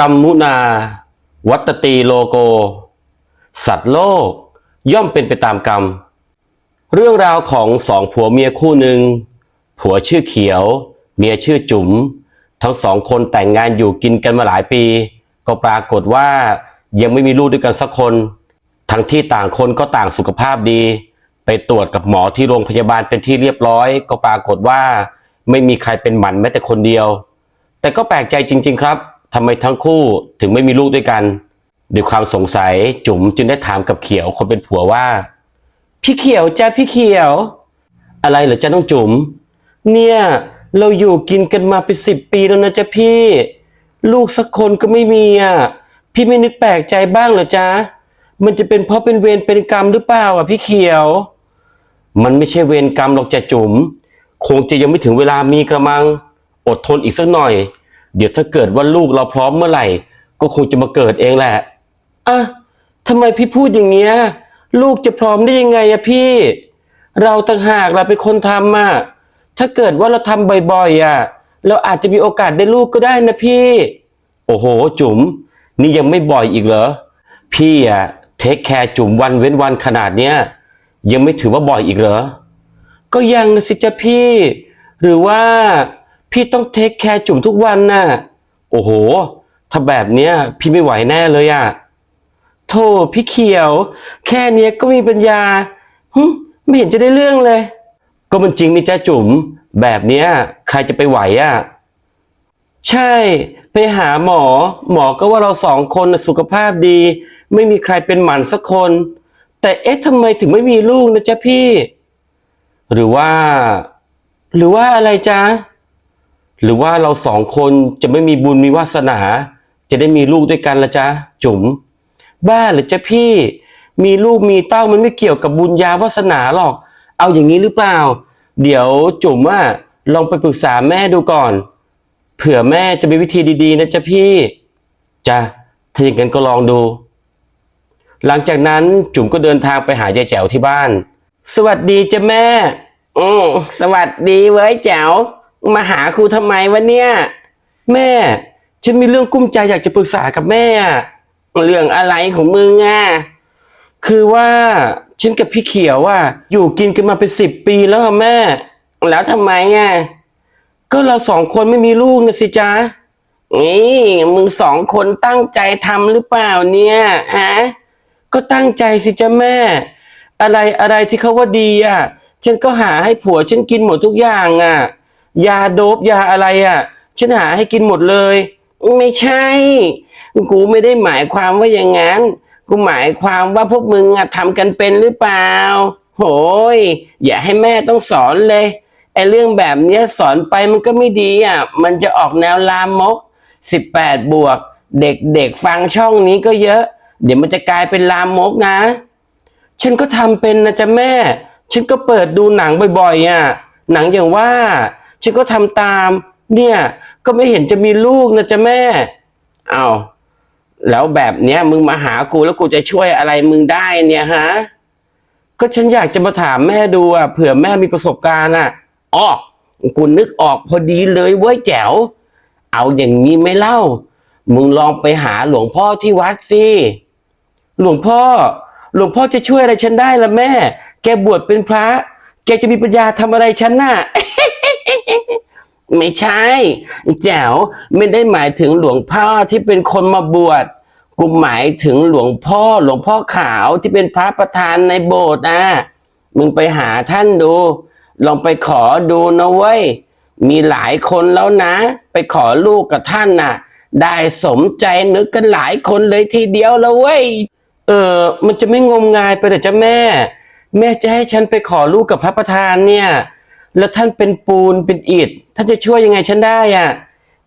กรรมมุนา วัตตีโลโก สัตว์โลก ย่อมเป็นไปตามกรรม เรื่องราวของสองผัวเมียคู่หนึ่ง ผัวชื่อเขียว เมียชื่อจุ๋ม ทั้งสองคนแต่งงานอยู่กินกันมาหลายปี ก็ปรากฏว่ายังไม่มีลูกด้วยกันสักคน ทั้งที่ต่างคนก็ต่างสุขภาพดี ไปตรวจกับหมอที่โรงพยาบาลเป็นที่เรียบร้อย ก็ปรากฏว่า ไม่มีใครเป็นหมันแม้แต่คนเดียว แต่ก็แปลกใจจริง ๆ ครับ ทำไมทั้งคู่ถึงไม่มีลูกด้วยกัน ด้วยความสงสัยจุ๋มจึงได้ถามกับเขียวคนเป็นผัวว่า พี่เขียวจ้าพี่เขียว อะไรเหรอจ้าน้องจุ๋มเนี่ยเราอยู่กินกันมาเป็นสิบปีแล้วนะจ๊ะพี่ ลูกสักคนก็ไม่มีอะพี่ไม่นึกแปลกใจบ้างเหรอจ๊ะมันจะเป็นเพราะเป็นเวรเป็นกรรมหรือเปล่าอะพี่เขียว มันไม่ใช่เวรกรรมหรอกจ้ะจุ๋มคงจะยังไม่ถึงเวลามีกระมัง อดทนอีกสักหน่อย เดี๋ยวถ้าเกิดว่าลูกเราพร้อมเมื่อไหร่ ก็คงจะมาเกิดเองแหละอะทำไมพี่พูดอย่างเงี้ย ลูกจะพร้อมได้ยังไงอะพี่ เราต่างหากเราเป็นคนทำอะถ้าเกิดว่าเราทำบ่อยๆอะเราอาจจะมีโอกาสได้ลูกก็ได้นะพี่ โอ้โห จุ๋ม นี่ยังไม่บ่อยอีกเหรอ พี่อะเทคแคร์จุ๋มวันเว้นวันขนาดเนี้ยยังไม่ถือว่าบ่อยอีกเหรอ ก็ยังนะสิจ๊ะพี่ หรือว่า พี่ต้องเทคแคร์จุ๋มทุกวันน่ะ โอ้โห ถ้าแบบเนี้ย พี่ไม่ไหวแน่เลยอะโธ่พี่เขียว แค่เนี้ยก็มีปัญญาหึไม่เห็นจะได้เรื่องเลย ก็มันจริงนี่จ้าจุ๋มแบบเนี้ย ใครจะไปไหวอะใช่ ไปหาหมอ หมอก็ว่าเราสองคนน่ะสุขภาพดี ไม่มีใครเป็นหมันสักคน แต่เอ๊ะทำไมถึงไม่มีลูกนะจ๊ะพี่ หรือว่า หรือว่าอะไรจ๊ะ หรือว่าเราสองคนจะไม่มีบุญมีวาสนา จะได้มีลูกด้วยกันละจ๊ะจุ๋ม บ้าหรือจ๊ะพี่ มีลูกมีเต้ามันไม่เกี่ยวกับบุญญาวาสนาหรอก เอาอย่างนี้หรือเปล่า เดี๋ยวจุ๋มอะลองไปปรึกษาแม่ดูก่อน เผื่อแม่จะมีวิธีดีๆนะจ๊ะพี่จ้ะถ้าอย่างนั้นก็ลองดู หลังจากนั้นจุ๋มก็เดินทางไปหายายแจ๋วที่บ้าน สวัสดีจ้ะแม่ อืมสวัสดีเว้ยแจ๋ว มาหาครูทำไมวะเนี่ย แม่ ฉันมีเรื่องกุ้มใจอยากจะปรึกษากับแม่อะเรื่องอะไรของมึงอะคือว่าฉันกับพี่เขียวอะอยู่กินกันมาเป็นสิบปีแล้วอะแม่ แล้วทำไมอะก็เราสองคนไม่มีลูกนะสิจ๊ะนี่มึงสองคนตั้งใจทำหรือเปล่าเนี่ยฮะก็ตั้งใจสิจ๊ะแม่ อะไรอะไรที่เขาว่าดีอะ ฉันก็หาให้ผัวฉันกินหมดทุกอย่างอะ ยาโดบยาอะไรอะ ฉันหาให้กินหมดเลย ไม่ใช่ กูไม่ได้หมายความว่าอย่างนั้น กูหมายความว่าพวกมึงอะทำกันเป็นหรือเปล่า โหย อย่าให้แม่ต้องสอนเลยไอ้เรื่องแบบเนี้ยสอนไปมันก็ไม่ดีอะ มันจะออกแนวลามกสิบแปดบวก เด็กๆฟังช่องนี้ก็เยอะ เดี๋ยวมันจะกลายเป็นลามกนะ ฉันก็ทำเป็นนะจ๊ะแม่ ฉันก็เปิดดูหนังบ่อยๆอะ หนังอย่างว่า ฉันก็ทำตาม เนี่ย ก็ไม่เห็นจะมีลูกนะจ๊ะแม่เอาวแล้วแบบเนี้ยมึงมาหากูแล้วกูจะช่วยอะไรมึงได้เนี่ยฮะก็ฉันอยากจะมาถามแม่ดูอะเผื่อแม่มีประสบการณ์อะอ๋อกูนึกออกพอดีเลยเว้ยแจ๋ว เอาอย่างนี้ไม่เล่า มึงลองไปหาหลวงพ่อที่วัดสิหลวงพ่อ หลวงพ่อจะช่วยอะไรฉันได้ละแม่ แกบวชเป็นพระ แกจะมีปัญญาทำอะไรฉันน่ะ ไม่ใช่ แจ๋วไม่ได้หมายถึงหลวงพ่อที่เป็นคนมาบวชกูหมายถึงหลวงพ่อหลวงพ่อขาวที่เป็นพระประธานในโบสถ์นะมึงไปหาท่านดู ลองไปขอดูนะเว้ย มีหลายคนแล้วนะ ไปขอลูกกับท่านน่ะ ได้สมใจนึกกันหลายคนเลยทีเดียวแล้วเว้ย เออ มันจะไม่งมงายไปเหรอจ๊ะแม่ แม่จะให้ฉันไปขอลูกกับพระประธานเนี่ย แล้วท่านเป็นปูนเป็นอิฐท่านจะช่วยยังไงฉันได้อะ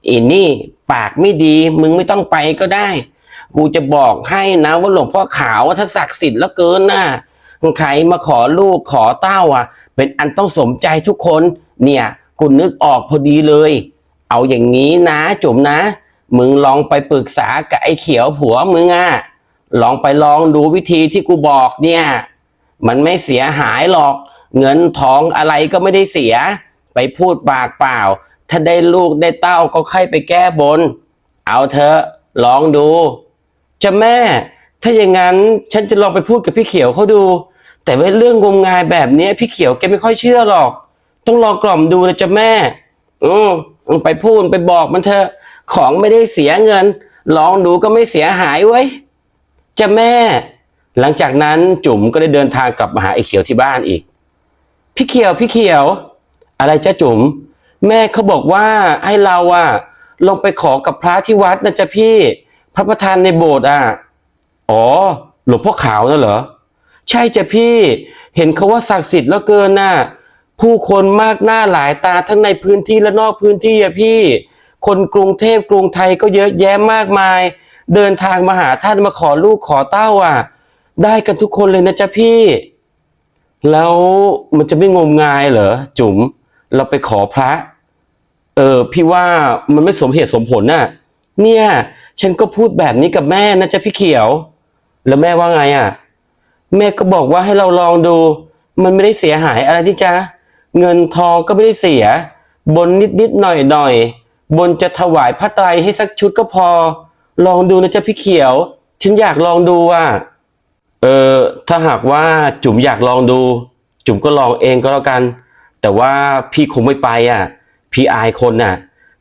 อีนี่ปากไม่ดีมึงไม่ต้องไปก็ได้ กูจะบอกให้นะว่าหลวงพ่อขาวว่าถ้าศักดิ์สิทธิ์แล้วเกินน่ะใครมาขอลูกขอเต้าอะ เป็นอันต้องสมใจทุกคน เนี่ยกูนึกออกพอดีเลย เอาอย่างนี้นะจุ๋มนะ มึงลองไปปรึกษากับไอ้เขียวผัวมึงอะลองไปลองดูวิธีที่กูบอกเนี่ย มันไม่เสียหายหรอก เงินทองอะไรก็ไม่ได้เสีย ไปพูดปากเปล่า ถ้าได้ลูกได้เต้าก็ค่อยไปแก้บน เอาเถอะลองดูจะแม่ ถ้าอย่างนั้นฉันจะลองไปพูดกับพี่เขียวเขาดู แต่ว่าเรื่องงมงายแบบนี้พี่เขียวแกไม่ค่อยเชื่อหรอก ต้องลองกล่อมดูนะจะแม่ อืมไปพูดไปบอกมันเถอะ ของไม่ได้เสียเงิน ลองดูก็ไม่เสียหายเว้ยจะแม่ หลังจากนั้นจุ๋มก็ได้เดินทางกลับมาหาไอ้เขียวที่บ้านอีก พี่เขียวพี่เขียว อะไรจ้าจุ๋มแม่เขาบอกว่าให้เราอะลงไปขอกับพระที่วัดนะจ๊ะพี่ พระประธานในโบสถ์อะอ๋อ หลวงพ่อขาวน่ะเหรอ ใช่จ้ะพี่ เห็นเขาว่าศักดิ์สิทธิ์แล้วเกินน่ะ ผู้คนมากหน้าหลายตาทั้งในพื้นที่และนอกพื้นที่อะพี่ คนกรุงเทพกรุงไทยก็เยอะแยะมากมาย เดินทางมาหาท่านมาขอลูกขอเต้าอะ ได้กันทุกคนเลยนะจ๊ะพี่ แล้วมันจะไม่งมงายเหรอจุ๋มเราไปขอพระ เออพี่ว่ามันไม่สมเหตุสมผลน่ะ เนี่ย ฉันก็พูดแบบนี้กับแม่นะจ๊ะพี่เขียว แล้วแม่ว่าไงอะ แม่ก็บอกว่าให้เราลองดู มันไม่ได้เสียหายอะไรที่จ๊ะเงินทองก็ไม่ได้เสีย บนนิดนิดหน่อยหน่อยบนจะถวายพระไตรให้สักชุดก็พอ ลองดูนะจ๊ะพี่เขียว ฉันอยากลองดูอะ เออถ้าหากว่าจุ๋มอยากลองดู จุ๋มก็ลองเองก็แล้วกัน แต่ว่าพี่คงไม่ไปอะ พี่อายคนน่ะ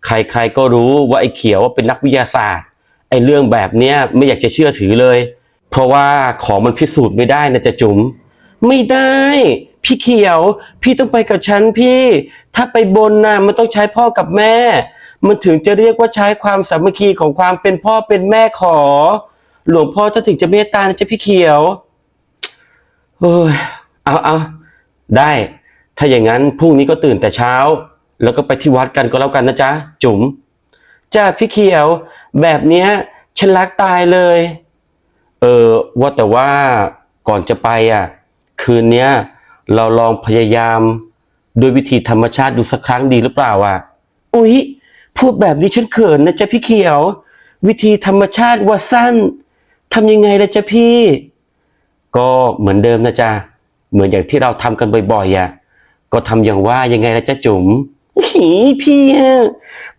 ใครๆก็รู้ว่าไอ้เขียวเป็นนักวิทยาศาสตร์ไอ้เรื่องแบบเนี้ยไม่อยากจะเชื่อถือเลย เพราะว่าของมันพิสูจน์ไม่ได้นะจ๊ะจุ๋มไม่ได้ พี่เขียว พี่ต้องไปกับฉันพี่ ถ้าไปบนน่ะมันต้องใช้พ่อกับแม่ มันถึงจะเรียกว่าใช้ความสามัคคีของความเป็นพ่อเป็นแม่ขอ หลวงพ่อถ้าถึงจะเมตตานะจ๊ะพี่เขียวโอ้ยเอาเอาได้ ถ้าอย่างนั้นพรุ่งนี้ก็ตื่นแต่เช้า แล้วก็ไปที่วัดกันก็แล้วกันนะจ๊ะจุ๋มจ้าพี่เขียว แบบเนี้ยฉันรักตายเลย เออว่าแต่ว่าก่อนจะไปอะ คืนเนี้ยเราลองพยายามด้วยวิธีธรรมชาติดูสักครั้งดีหรือเปล่าอะ อุ๊ยพูดแบบนี้ฉันเขินนะจ๊ะพี่เขียว วิธีธรรมชาติว่าสั้น ทำยังไงล่ะจ๊ะพี่ ก็เหมือนเดิมนะจ๊ะ เหมือนอย่างที่เราทำกันบ่อยๆอะ ก็ทำอย่างว่ายังไงล่ะจ๊ะจุ๋มหีพี่อะ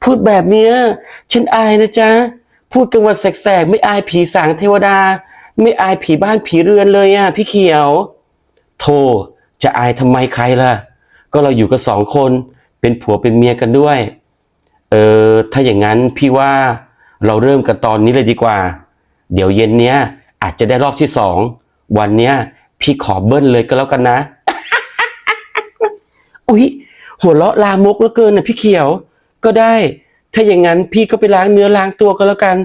พูดแบบเนี้ย ฉันอายนะจ๊ะ พูดกันวันแสกๆ ไม่อายผีสางเทวดา ไม่อายผีบ้านผีเรือนเลยอะ พี่เขียวโธ่จะอายทำไมใครล่ะ ก็เราอยู่กันสองคนเป็นผัวเป็นเมียกันด้วย เออถ้าอย่างนั้นพี่ว่าเราเริ่มกันตอนนี้เลยดีกว่า เดี๋ยวเย็นเนี้ยอาจจะได้รอบที่สองวันเนี้ยพี่ขอเบิ้ลเลยก็แล้วกันนะ อุ๊ย หัวเราะลามกเหลือเกินนะพี่เขียว ก็ได้ ถ้าอย่างนั้นพี่ก็ไปล้างเนื้อล้างตัวก็แล้วกัน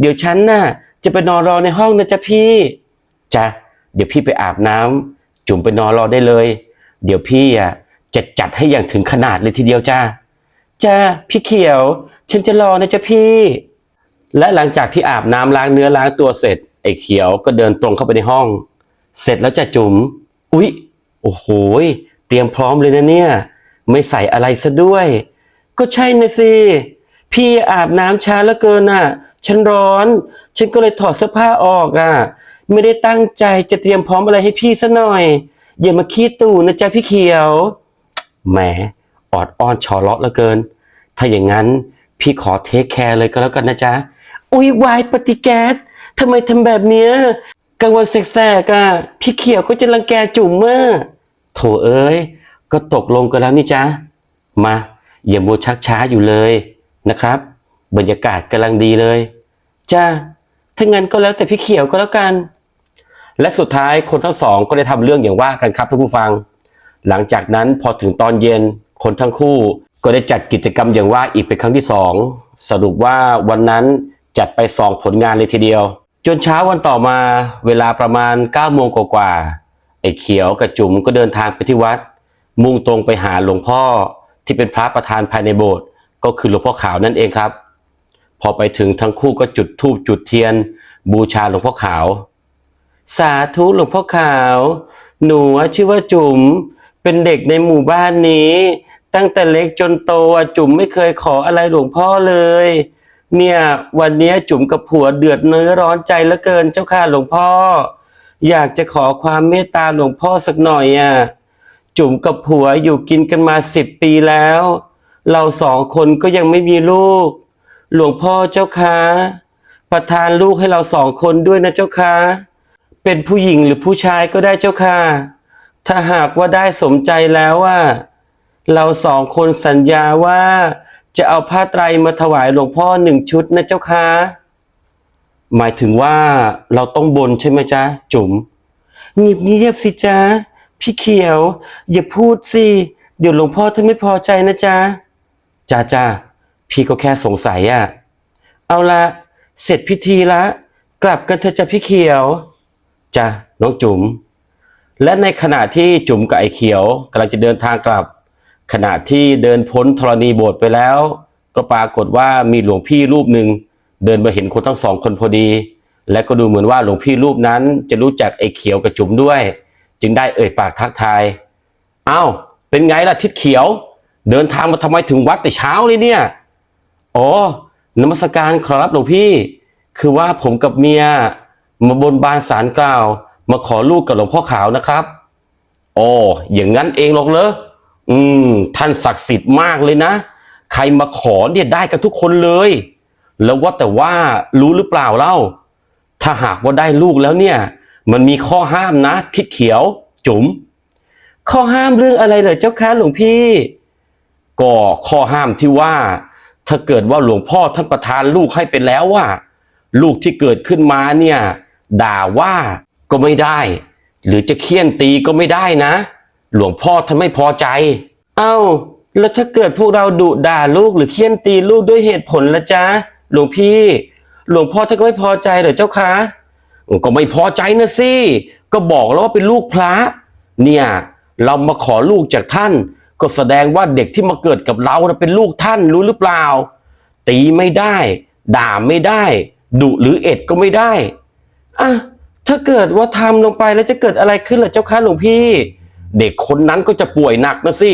เดี๋ยวฉันน่ะ จะไปนอนรอในห้องนะจ๊ะพี่จ้ะเดี๋ยวพี่ไปอาบน้ำจุ่มไปนอนรอได้เลย เดี๋ยวพี่อะจะจัดให้อย่างถึงขนาดเลยทีเดียวจ้าจ้าพี่เขียว ฉันจะรอนะจ๊ะพี่ และหลังจากที่อาบน้ำล้างเนื้อล้างตัวเสร็จ ไอ้เขียวก็เดินตรงเข้าไปในห้อง เสร็จแล้วจะจุ๋มอุ๊ยโอ้โหเตรียมพร้อมเลยนะเนี่ย ไม่ใส่อะไรซะด้วย ก็ใช่นะสิพี่อาบน้ำช้าเหลือเกินอะ ฉันร้อน ฉันก็เลยถอดเสื้อผ้าออกอะ ไม่ได้ตั้งใจจะเตรียมพร้อมอะไรให้พี่ซะหน่อย อย่ามาขี้ตู่นะจ๊ะพี่เขียว แหม ออดอ้อนชอเลาะเหลือเกิน ถ้าอย่างนั้นพี่ขอเทคแคร์เลยก็แล้วกันนะจ๊ะ อุ๊ยวายปฏิแก๊สทำไมทำแบบเนี้ยกลางวันแสกๆอะพี่เขียวก็จะรังแกจุ๋มอะโถเอ้ย ก็ตกลงกันแล้วนี่จ๊ะมา อย่ามัวชักช้าอยู่เลยนะครับ บรรยากาศกำลังดีเลย จ้าถ้างั้นก็แล้วแต่พี่เขียวก็แล้วกัน และสุดท้ายคนทั้งสองก็ได้ทำเรื่องอย่างว่ากันครับท่านผู้ฟัง หลังจากนั้นพอถึงตอนเย็นคนทั้งคู่ก็ได้จัดกิจกรรมอย่างว่าอีกเป็นครั้งที่สองสรุปว่าวันนั้น จัดไปสองผลงานเลยทีเดียว จนเช้าวันต่อมาเวลาประมาณ9ก้าโมงกว่าไอ้เขียวกับจุ๋มก็เดินทางไปที่วัด มุ่งตรงไปหาหลวงพ่อที่เป็นพระประธานภายในโบสถ์ก็คือหลวงพ่อขาวนั่นเองครับ พอไปถึงทั้งคู่ก็จุดธูปจุดเทียน บูชาหลวงพ่อขาว สาธุหลวงพ่อขาว หนูชื่อว่าจุ๋มเป็นเด็กในหมู่บ้านนี้ ตั้งแต่เล็กจนโตจุ๋มไม่เคยขออะไรหลวงพ่อเลย เนี่ยวันนี้จุ๋มกับผัวเดือดเนื้อร้อนใจเหลือเกินเจ้าค่ะหลวงพ่อ อยากจะขอความเมตตาหลวงพ่อสักหน่อยอะจุ๋มกับผัวอยู่กินกันมาสิบปีแล้ว เราสองคนก็ยังไม่มีลูก หลวงพ่อเจ้าค่ะประทานลูกให้เราสองคนด้วยนะเจ้าค่ะเป็นผู้หญิงหรือผู้ชายก็ได้เจ้าค่ะถ้าหากว่าได้สมใจแล้วว่า เราสองคนสัญญาว่า จะเอาผ้าไตรมาถวายหลวงพ่อหนึ่งชุดนะเจ้าค่ะหมายถึงว่าเราต้องบนใช่ไหมจ๊ะ จุ๋มเงียบเงียบๆสิจ๊ะ พี่เขียว อย่าพูดสิ เดี๋ยวหลวงพ่อท่านไม่พอใจนะจ๊ะจ้าจ้าพี่ก็แค่สงสัยอะเอาละเสร็จพิธีละ กลับกันเถอะจ้ะพี่เขียวจ้ะน้องจุ๋มและในขณะที่จุ๋มกับไอ้เขียวกำลังจะเดินทางกลับ ขณะที่เดินพ้นธรณีโบสถ์ไปแล้ว ก็ปรากฏว่ามีหลวงพี่รูปหนึ่งเดินมาเห็นคนทั้งสองคนพอดี และก็ดูเหมือนว่าหลวงพี่รูปนั้นจะรู้จักไอ้เขียวกับจุ๋มด้วย จึงได้เอ่ยปากทักทายอ้าวเป็นไงล่ะทิศเขียว เดินทางมาทำไมถึงวัดแต่เช้าเลยเนี่ยอ๋อนมัสการขอรับหลวงพี่ คือว่าผมกับเมียมาบนบานสารกล่าว มาขอลูกกับหลวงพ่อขาวนะครับ อ๋ออย่างนั้นเองหรอกเหรอ อืม ท่านศักดิ์สิทธิ์มากเลยนะ ใครมาขอเนี่ยได้กันทุกคนเลย แล้วว่าแต่ว่ารู้หรือเปล่าเล่า ถ้าหากว่าได้ลูกแล้วเนี่ย มันมีข้อห้ามนะทิศเขียว จุ๋มข้อห้ามเรื่องอะไรเหรอเจ้าคะหลวงพี่ ก็ข้อห้ามที่ว่า ถ้าเกิดว่าหลวงพ่อท่านประทานลูกให้ไปแล้วว่า ลูกที่เกิดขึ้นมาเนี่ย ด่าว่าก็ไม่ได้ หรือจะเคี่ยนตีก็ไม่ได้นะ หลวงพ่อท่านไม่พอใจ เอ้า แล้วถ้าเกิดพวกเราดุด่าลูกหรือเคี่ยนตีลูกด้วยเหตุผลละจ๊ะ หลวงพี่ หลวงพ่อท่านก็ไม่พอใจเหรอเจ้าคะ ก็ไม่พอใจนะสิ ก็บอกแล้วว่าเป็นลูกพระ เนี่ย เรามาขอลูกจากท่าน ก็แสดงว่าเด็กที่มาเกิดกับเรานะเป็นลูกท่านรู้หรือเปล่า ตีไม่ได้ ด่าไม่ได้ ดุหรือเอ็ดก็ไม่ได้ อะ ถ้าเกิดว่าทำลงไปแล้วจะเกิดอะไรขึ้นล่ะเจ้าคะหลวงพี่ เด็กคนนั้นก็จะป่วยหนักนะสิ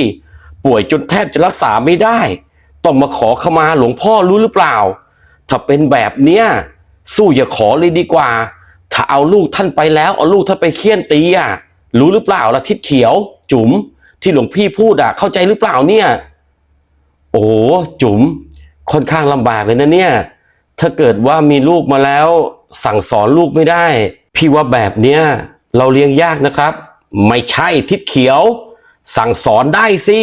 ป่วยจนแทบจะรักษาไม่ได้ ต้องมาขอขมาหลวงพ่อรู้หรือเปล่า ถ้าเป็นแบบเนี้ยสู้อย่าขอเลยดีกว่า ถ้าเอาลูกท่านไปแล้วเอาลูกท่านไปเคี่ยนตีอะรู้หรือเปล่าล่ะทิศเขียว จุ๋มที่หลวงพี่พูดอะเข้าใจหรือเปล่าเนี่ย โอ้จุ๋มค่อนข้างลำบากเลยนะเนี่ย ถ้าเกิดว่ามีลูกมาแล้วสั่งสอนลูกไม่ได้ พี่ว่าแบบเนี้ยเราเลี้ยงยากนะครับ ไม่ใช่ทิศเขียว สั่งสอนได้สิ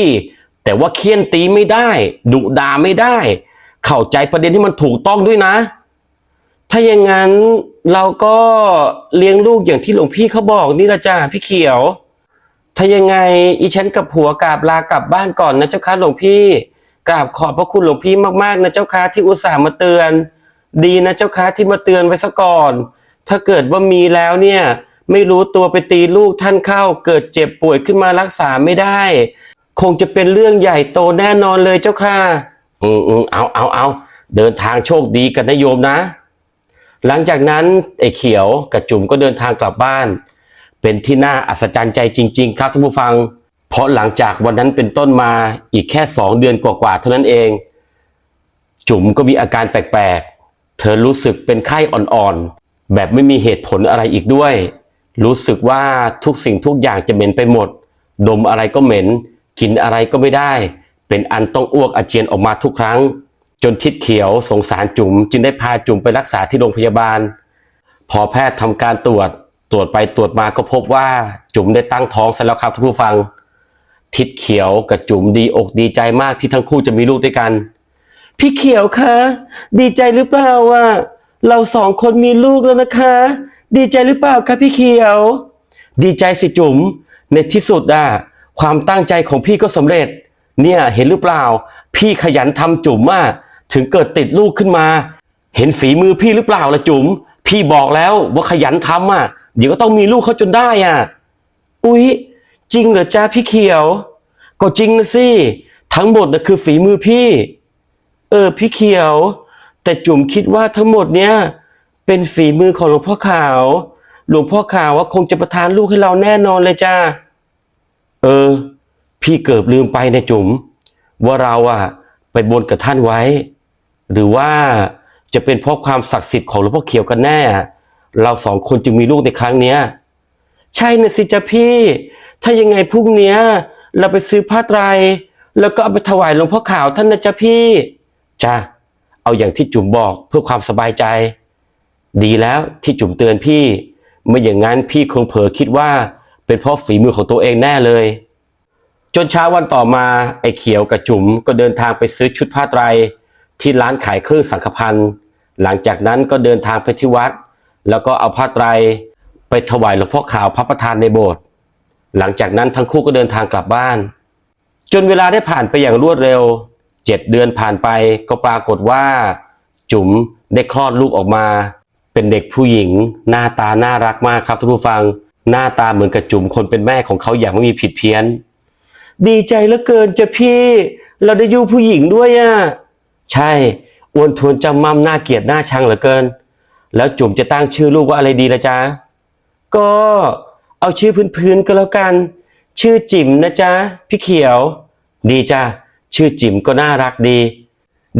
แต่ว่าเคี่ยนตีไม่ได้ดุด่าไม่ได้ เข้าใจประเด็นที่มันถูกต้องด้วยนะ ถ้าอย่างนั้นเราก็เลี้ยงลูกอย่างที่หลวงพี่เขาบอกนี่ละจ้าพี่เขียว ถ้ายังไงอีฉันกับผัวกราบลากลับบ้านก่อนนะเจ้าค่ะหลวงพี่กราบขอบพระคุณหลวงพี่มากๆนะเจ้าค่ะที่อุตส่าห์มาเตือน ดีนะเจ้าค่ะที่มาเตือนไว้ซะก่อน ถ้าเกิดว่ามีแล้วเนี่ย ไม่รู้ตัวไปตีลูกท่านเข้า เกิดเจ็บป่วยขึ้นมารักษาไม่ได้ คงจะเป็นเรื่องใหญ่โตแน่นอนเลยเจ้าค่ะอืมอืมเอาเอาเอาเดินทางโชคดีกันนะโยมนะ หลังจากนั้นไอ้เขียวกับจุ๋มก็เดินทางกลับบ้าน เป็นที่น่าอัศจรรย์ใจจริง ๆ ครับท่านผู้ฟัง เพราะหลังจากวันนั้นเป็นต้นมาอีกแค่สองเดือนกว่าๆเท่านั้นเอง จุ๋มก็มีอาการแปลกๆ เธอรู้สึกเป็นไข้อ่อนๆ แบบไม่มีเหตุผลอะไรอีกด้วย รู้สึกว่าทุกสิ่งทุกอย่างจะเหม็นไปหมด ดมอะไรก็เหม็น กินอะไรก็ไม่ได้ เป็นอันต้องอ้วกอาเจียนออกมาทุกครั้ง จนทิดเขียวสงสารจุ๋มจึงได้พาจุ๋มไปรักษาที่โรงพยาบาล พอแพทย์ทำการตรวจ ตรวจไปตรวจมาก็พบว่าจุ๋มได้ตั้งท้องซะแล้วครับท่านผู้ฟัง ทิดเขียวกับจุ๋มดีอกดีใจมากที่ทั้งคู่จะมีลูกด้วยกัน พี่เขียวคะ ดีใจหรือเปล่าว่าเราสองคนมีลูกแล้วนะคะ ดีใจหรือเปล่าคะพี่เขียว ดีใจสิจุ๋มในที่สุดอะความตั้งใจของพี่ก็สำเร็จ เนี่ยเห็นหรือเปล่า พี่ขยันทำจุ๋มอะถึงเกิดติดลูกขึ้นมา เห็นฝีมือพี่หรือเปล่าล่ะจุ๋มพี่บอกแล้วว่าขยันทำอะเดี๋ยวก็ต้องมีลูกเขาจนได้อะอุ๊ยจริงเหรอจ้าพี่เขียว ก็จริงนะสิทั้งหมดนะคือฝีมือพี่ เออพี่เขียว แต่จุ๋มคิดว่าทั้งหมดเนี้ย เป็นฝีมือของหลวงพ่อขาว หลวงพ่อขาวว่าคงจะประทานลูกให้เราแน่นอนเลยจ้า เออ พี่เกิดลืมไปนะจุ๋มว่าเราอะไปบนกับท่านไว้ หรือว่าจะเป็นเพราะความศักดิ์สิทธิ์ของหลวงพ่อเขียวกันแน่ เราสองคนจึงมีลูกในครั้งเนี้ย ใช่นะสิจ๊ะพี่ ถ้ายังไงพรุ่งเนี้ย เราไปซื้อผ้าไตร แล้วก็เอาไปถวายหลวงพ่อขาวท่านนะจ๊ะพี่จ้าเอาอย่างที่จุ๋มบอกเพื่อความสบายใจ ดีแล้วที่จุ๋มเตือนพี่ ไม่อย่างนั้นพี่คงเผลอคิดว่า เป็นเพราะฝีมือของตัวเองแน่เลย จนเช้าวันต่อมาไอ้เขียวกับจุ๋มก็เดินทางไปซื้อชุดผ้าไตร ที่ร้านขายเครื่องสังฆพันธ์หลังจากนั้นก็เดินทางไปที่วัด แล้วก็เอาผ้าไตร ไปถวายหลวงพ่อขาวพระประธานในโบสถ์หลังจากนั้นทั้งคู่ก็เดินทางกลับบ้าน จนเวลาได้ผ่านไปอย่างรวดเร็วเจ็ดเดือนผ่านไปก็ปรากฏว่า จุ๋มได้คลอดลูกออกมา เป็นเด็กผู้หญิง หน้าตาน่ารักมากครับท่านผู้ฟัง หน้าตาเหมือนกับจุ๋มคนเป็นแม่ของเขาอย่างไม่มีผิดเพี้ยน ดีใจเหลือเกินจ้ะพี่ เราได้อยู่ผู้หญิงด้วยอะ่ะใช่อ้วนทวนจำมั่มหน่าเกลียดหน่าชังเหลือเกิน แล้วจุ๋มจะตั้งชื่อลูกว่าอะไรดีละจ๊ะก็เอาชื่อพื้นๆก็แล้วกัน ชื่อจิ๋มนะจ๊ะพี่เขียว ดีจ้ะชื่อจิ๋มก็น่ารักดี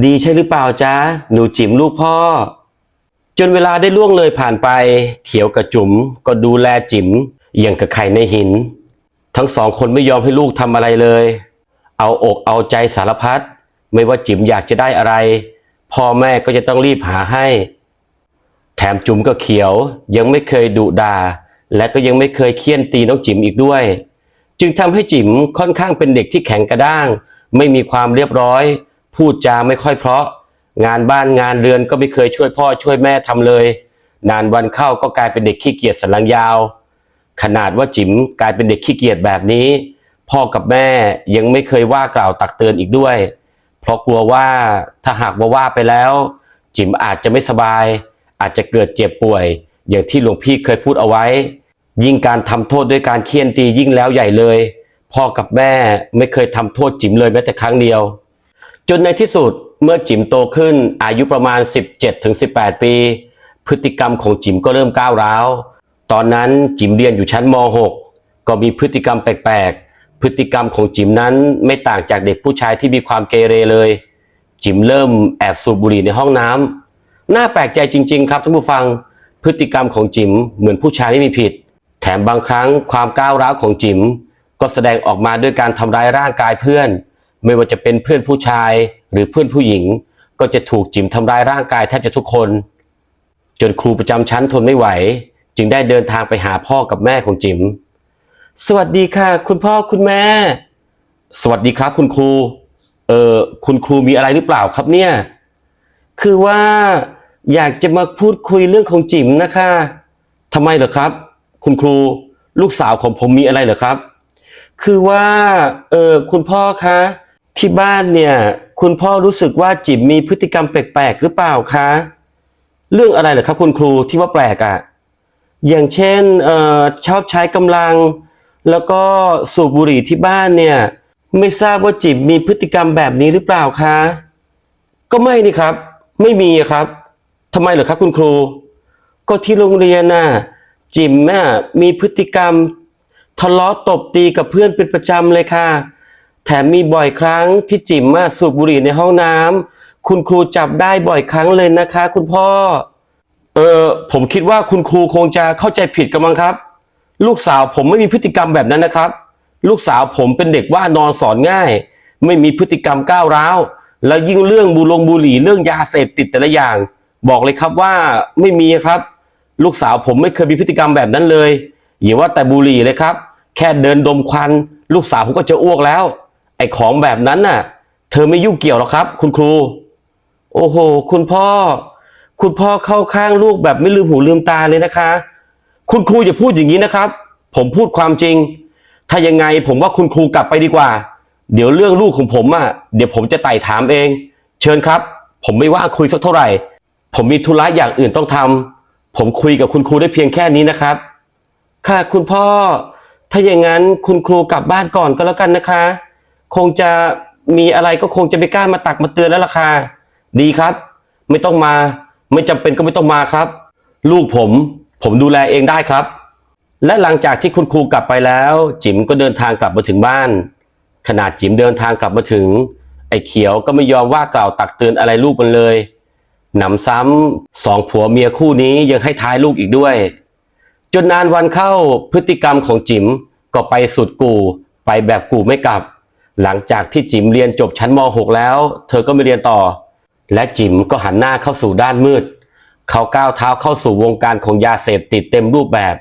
ดีใช่หรือเปล่าจ๊ะหนูจิ๋มลูกพ่อ จนเวลาได้ล่วงเลยผ่านไป เขียวกับจุ๋มก็ดูแลจิ๋มอย่างกับไข่ในหิน ทั้งสองคนไม่ยอมให้ลูกทำอะไรเลย เอาอกเอาใจสารพัดไม่ว่าจิ๋มอยากจะได้อะไร พ่อแม่ก็จะต้องรีบหาให้ แถมจุ๋มก็เขียวยังไม่เคยดุด่าและก็ยังไม่เคยเคี่ยนตีน้องจิ๋มอีกด้วย จึงทำให้จิ๋มค่อนข้างเป็นเด็กที่แข็งกระด้าง ไม่มีความเรียบร้อย พูดจาไม่ค่อยเพราะ งานบ้านงานเรือนก็ไม่เคยช่วยพ่อช่วยแม่ทำเลย นานวันเข้าก็กลายเป็นเด็กขี้เกียจสันหลังยาว ขนาดว่าจิ๋มกลายเป็นเด็กขี้เกียจแบบนี้ พ่อกับแม่ยังไม่เคยว่ากล่าวตักเตือนอีกด้วย เพราะกลัวว่าถ้าหากว่าว่าไปแล้ว จิ๋มอาจจะไม่สบาย อาจจะเกิดเจ็บป่วย อย่างที่หลวงพี่เคยพูดเอาไว้ ยิ่งการทำโทษด้วยการเคี่ยนตียิ่งแล้วใหญ่เลย พ่อกับแม่ไม่เคยทำโทษจิ๋มเลยแม้แต่ครั้งเดียว จนในที่สุด เมื่อจิ๋มโตขึ้นอายุประมาณ 17-18 ปี พฤติกรรมของจิ๋มก็เริ่มก้าวร้าว ตอนนั้นจิ๋มเรียนอยู่ชั้นม .6 ก็มีพฤติกรรมแปลกๆ พฤติกรรมของจิ๋มนั้นไม่ต่างจากเด็กผู้ชายที่มีความเกเรเลย จิ๋มเริ่มแอบสูบบุหรี่ในห้องน้ำน่าแปลกใจจริง ๆ ครับท่านผู้ฟัง พฤติกรรมของจิ๋มเหมือนผู้ชายไม่มีผิด แถมบางครั้งความก้าวร้าวของจิ๋มก็แสดงออกมาด้วยการทำร้ายร่างกายเพื่อน ไม่ว่าจะเป็นเพื่อนผู้ชาย หรือเพื่อนผู้หญิงก็จะถูกจิ๋มทำร้ายร่างกายแทบจะทุกคน จนครูประจำชั้นทนไม่ไหว จึงได้เดินทางไปหาพ่อกับแม่ของจิ๋มสวัสดีค่ะ คุณพ่อคุณแม่ สวัสดีครับคุณครูเออคุณครูมีอะไรหรือเปล่าครับเนี่ย คือว่าอยากจะมาพูดคุยเรื่องของจิ๋มนะคะทำไมเหรอครับ คุณครูลูกสาวของผมมีอะไรเหรอครับ คือว่าเออคุณพ่อคะที่บ้านเนี่ย คุณพ่อรู้สึกว่าจิ๋มมีพฤติกรรมแปลกๆหรือเปล่าคะ เรื่องอะไรเหรอครับคุณครูที่ว่าแปลกอะ่ะ อย่างเช่นออชอบใช้กำลัง แล้วก็สูบบุหรี่ที่บ้านเนี่ย ไม่ทราบว่าจิ๋มมีพฤติกรรมแบบนี้หรือเปล่าคะ ก็ไม่นี่ครับ ไม่มีครับทำไมเหรอครับคุณครู ก็ที่โรงเรียนน่ะจิ๋มน่ะมีพฤติกรรมทะเลาะตบตีกับเพื่อนเป็นประจำเลยค่ะ แถมมีบ่อยครั้งที่จิ๋มมาสูบบุหรี่ในห้องน้ำคุณครูจับได้บ่อยครั้งเลยนะคะ คุณพ่อ เออผมคิดว่าคุณครูคงจะเข้าใจผิดกันมั้งครับ ลูกสาวผมไม่มีพฤติกรรมแบบนั้นนะครับ ลูกสาวผมเป็นเด็กว่านอนสอนง่าย ไม่มีพฤติกรรมก้าวร้าวแล้วยิ่งเรื่องบุลงบุหรี่เรื่องยาเสพติดแต่ละอย่าง บอกเลยครับว่าไม่มีครับ ลูกสาวผมไม่เคยมีพฤติกรรมแบบนั้นเลยอย่าว่าแต่บุหรี่เลยครับ แค่เดินดมควัน ลูกสาวผมก็จะอ้วกแล้ว ไอ้ของแบบนั้นน่ะ เธอไม่ยุ่งเกี่ยวหรอกครับ คุณครู โอ้โห คุณพ่อ คุณพ่อเข้าข้างลูกแบบไม่ลืมหูลืมตาเลยนะคะ คุณครูอย่าพูดอย่างนี้นะครับ ผมพูดความจริง ถ้ายังไงผมว่าคุณครูกลับไปดีกว่า เดี๋ยวเรื่องลูกของผมอะเดี๋ยวผมจะไต่ถามเอง เชิญครับ ผมไม่ว่างคุยสักเท่าไหร่ ผมมีธุระอย่างอื่นต้องทำผมคุยกับคุณครูได้เพียงแค่นี้นะครับ ค่ะคุณพ่อ ถ้าอย่างนั้นคุณครูกลับบ้านก่อนก็แล้วกันนะคะ คงจะมีอะไรก็คงจะไม่กล้ามาตักมาเตือนแล้วล่ะค่ะดีครับ ไม่ต้องมา ไม่จำเป็นก็ไม่ต้องมาครับ ลูกผมผมดูแลเองได้ครับ และหลังจากที่คุณครูกลับไปแล้ว จิ๋มก็เดินทางกลับมาถึงบ้าน ขนาดจิ๋มเดินทางกลับมาถึง ไอ้เขียวก็ไม่ยอมว่ากล่าวตักเตือนอะไรลูกมันเลยหนำซ้ำสองผัวเมียคู่นี้ยังให้ท้ายลูกอีกด้วย จนนานวันเข้าพฤติกรรมของจิ๋มก็ไปสุดกู่ไปแบบกู่ไม่กลับ หลังจากที่จิ๋มเรียนจบชั้นม .6 แล้ว เธอก็ไม่เรียนต่อ และจิ๋มก็หันหน้าเข้าสู่ด้านมืด เขาก้าวเท้าเข้าสู่วงการของยาเสพติดเต็มรูปแบบ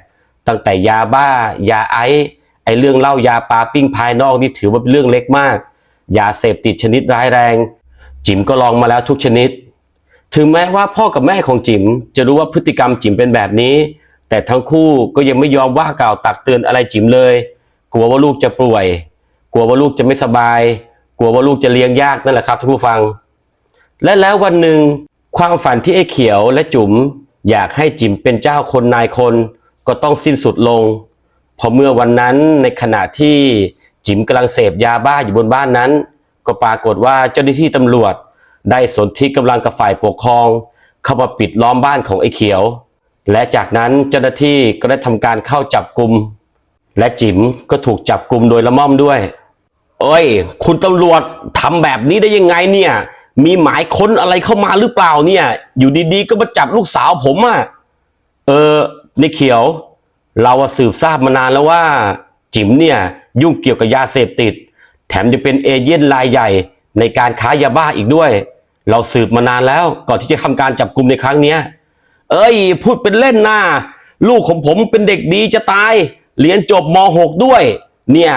ตั้งแต่ยาบ้า ยาไอซ์ไอเรื่องเหล้ายาปาปิ้งภายนอกนี่ถือว่าเป็นเรื่องเล็กมาก ยาเสพติดชนิดร้ายแรง จิ๋มก็ลองมาแล้วทุกชนิด ถึงแม้ว่าพ่อกับแม่ของจิ๋มจะรู้ว่าพฤติกรรมจิ๋มเป็นแบบนี้ แต่ทั้งคู่ก็ยังไม่ยอมว่ากล่าวตักเตือนอะไรจิ๋มเลย กลัวว่าลูกจะป่วย กลัวว่าลูกจะไม่สบาย กลัวว่าลูกจะเลี้ยงยากนั่นแหละครับท่านผู้ฟัง และแล้ววันหนึ่งความฝันที่ไอ้เขียวและจุ๋มอยากให้จิ๋มเป็นเจ้าคนนายคนก็ต้องสิ้นสุดลง พอเมื่อวันนั้นในขณะที่จิ๋มกำลังเสพยาบ้าอยู่บนบ้านนั้น ก็ปรากฏว่าเจ้าหน้าที่ตำรวจ ได้สนธิกำลังกับฝ่ายปกครอง เข้ามาปิดล้อมบ้านของไอ้เขียว และจากนั้นเจ้าหน้าที่ก็ได้ทำการเข้าจับกลุ่มและจิ๋มก็ถูกจับกลุ่มโดยละม่อมด้วย เอ้ย คุณตำรวจทำแบบนี้ได้ยังไงเนี่ย มีหมายค้นอะไรเข้ามาหรือเปล่าเนี่ย อยู่ดีๆก็มาจับลูกสาวผมอะ่ะเออในเขียว เราสืบทราบมานานแล้วว่า จิ๋มเนี่ย ยุ่งเกี่ยวกับยาเสพติด แถมจะเป็นเอเย่นรายใหญ่ในการค้ายาบ้าอีกด้วย เราสืบมานานแล้วก่อนที่จะทำการจับกลุ่มในครั้งเนี้ย เอ้ย พูดเป็นเล่นนะลูกของผมเป็นเด็กดีจะตายเรียนจบม .6 ด้วย เนี่ย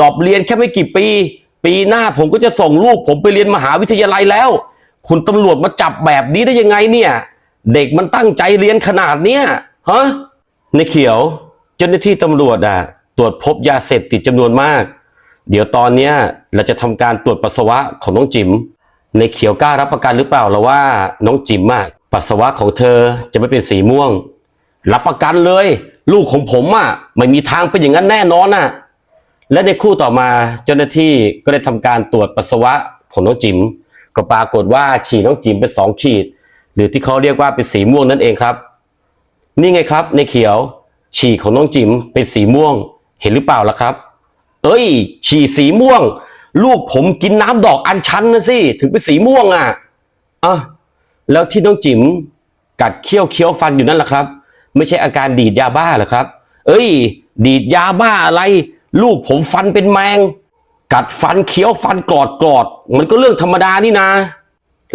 ดอปเรียนแค่ไม่กี่ปี ปีหน้าผมก็จะส่งลูกผมไปเรียนมหาวิทยาลัยแล้ว คุณตำรวจมาจับแบบนี้ได้ยังไงเนี่ย เด็กมันตั้งใจเรียนขนาดเนี้ยฮะในเขียวเจ้าหน้าที่ตำรวจอะตรวจพบยาเสพติดจำนวนมาก เดี๋ยวตอนเนี้ยเราจะทำการตรวจปัสสาวะของน้องจิ๋มในเขียวกล้ารับประกันหรือเปล่าล่ะว่า น้องจิ๋มอะปัสสาวะของเธอจะไม่เป็นสีม่วง รับประกันเลย ลูกของผมอะไม่มีทางเป็นอย่างนั้นแน่นอนน่ะ และในคู่ต่อมาเจ้าหน้าที่ก็ได้ทำการตรวจปัสสาวะของน้องจิ๋มก็ปรากฏว่าฉี่น้องจิ๋มเป็นสองขีด หรือที่เขาเรียกว่าเป็นสีม่วงนั่นเองครับ นี่ไงครับ ในเขียว ฉี่ของน้องจิ๋มเป็นสีม่วงเห็นหรือเปล่าล่ะครับ เอ้ย ฉี่สีม่วง ลูกผมกินน้ำดอกอัญชันนะสิถึงเป็นสีม่วงอะอะแล้วที่น้องจิ๋มกัดเคี้ยวเคี้ยวฟันอยู่นั่นแหละครับ ไม่ใช่อาการดีดยาบ้าหรอครับ เอ้ย ดีดยาบ้าอะไร ลูกผมฟันเป็นแมง กัดฟันเคี้ยวฟันกรอดกรอด มันก็เรื่องธรรมดานี่นะ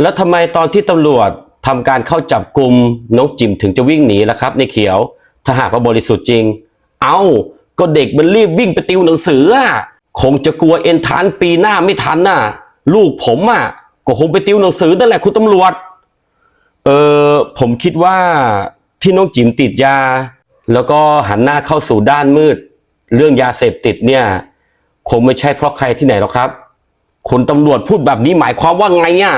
แล้วทำไมตอนที่ตำรวจทำการเข้าจับกลุ่มน้องจิมถึงจะวิ่งหนีล่ะครับในเขียว ถ้าหากว่าบริสุทธิ์จริง เอา้าก็เด็กมันรีบวิ่งไปติวหนังสืออะคงจะกลัวเอ็นทานปีหน้าไม่ทันน่ะ ลูกผมอะก็คงไปติวหนังสือนั่นแหละคุณตำรวจ เออผมคิดว่าที่น้องจิมติดยา แล้วก็หันหน้าเข้าสู่ด้านมืด เรื่องยาเสพติดเนี่ย คงไม่ใช่เพราะใครที่ไหนหรอกครับคุณตำรวจพูดแบบนี้หมายความว่าไงอะ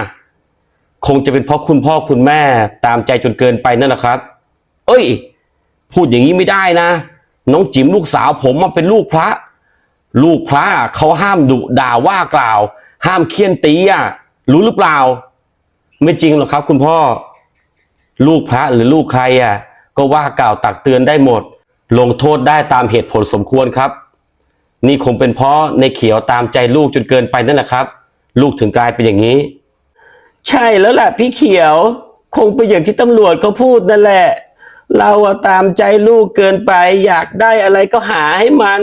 คงจะเป็นเพราะคุณพ่อคุณแม่ตามใจจนเกินไปนั่นแหละครับ เอ้ย พูดอย่างนี้ไม่ได้นะ น้องจิ๋มลูกสาวผมมาเป็นลูกพระ ลูกพระเขาห้ามดุด่าว่ากล่าว ห้ามเคี่ยนตีอะรู้หรือเปล่า ไม่จริงหรอกครับ คุณพ่อ ลูกพระหรือลูกใครอะ ก็ว่ากล่าวตักเตือนได้หมด ลงโทษได้ตามเหตุผลสมควรครับ นี่คงเป็นเพราะในเขียวตามใจลูกจนเกินไปนั่นแหละครับ ลูกถึงกลายเป็นอย่างนี้ ใช่แล้วแหละพี่เขียว คงเป็นอย่างที่ตำรวจเขาพูดนั่นแหละ เราอะตามใจลูกเกินไป อยากได้อะไรก็หาให้มัน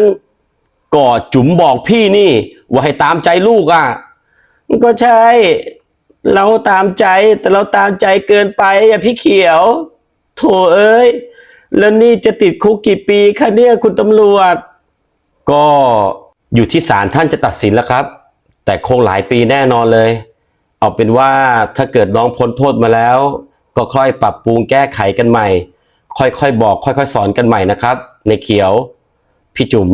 ก็จุ๋มบอกพี่นี่ ว่าให้ตามใจลูกอะก็ใช่ เราตามใจแต่เราตามใจเกินไปอะพี่เขียว โถเอ้ย แล้วนี่จะติดคุกกี่ปีคะเนี่ยคุณตำรวจ ก็อยู่ที่ศาลท่านจะตัดสินแล้วครับ แต่คงหลายปีแน่นอนเลย เอาเป็นว่าถ้าเกิดน้องพ้นโทษมาแล้ว ก็ค่อยปรับปรุงแก้ไขกันใหม่ ค่อยๆบอก ค่อยๆสอนกันใหม่นะครับ ในเขียว พี่จุ๋ม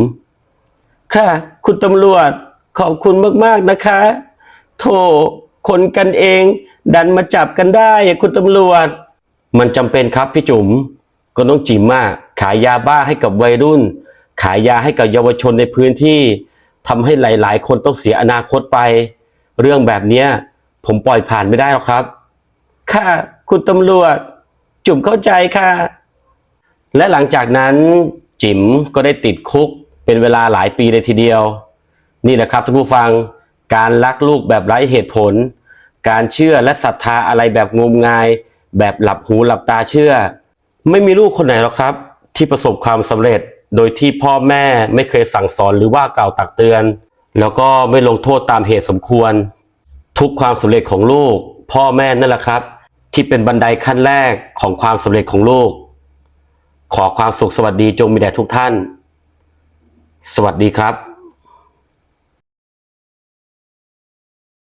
ค่ะ คุณตำรวจขอบคุณมากๆนะคะโธ่คนกันเอง ดันมาจับกันได้อะคุณตำรวจ มันจำเป็นครับพี่จุ๋ม ก็น้องจิ๋มอะขายยาบ้าให้กับวัยรุ่น ขายยาให้กับเยาวชนในพื้นที่ทำให้หลาย ๆ คนต้องเสียอนาคตไป เรื่องแบบเนี้ยผมปล่อยผ่านไม่ได้หรอกครับ ค่ะคุณตำรวจ จุ๋มเข้าใจค่ะ และหลังจากนั้นจิ๋มก็ได้ติดคุกเป็นเวลาหลายปีเลยทีเดียว นี่แหละครับท่านผู้ฟังการรักลูกแบบไร้เหตุผล การเชื่อและศรัทธาอะไรแบบงมงาย แบบหลับหูหลับตาเชื่อ ไม่มีลูกคนไหนหรอกครับ ที่ประสบความสำเร็จโดยที่พ่อแม่ไม่เคยสั่งสอนหรือว่ากล่าวตักเตือน แล้วก็ไม่ลงโทษตามเหตุสมควร ทุกความสำเร็จของลูก พ่อแม่นั่นแหละครับ ที่เป็นบันไดขั้นแรกของความสำเร็จของโลกขอความสุขสวัสดีจงมีแด่ทุกท่าน สวัสดีครับ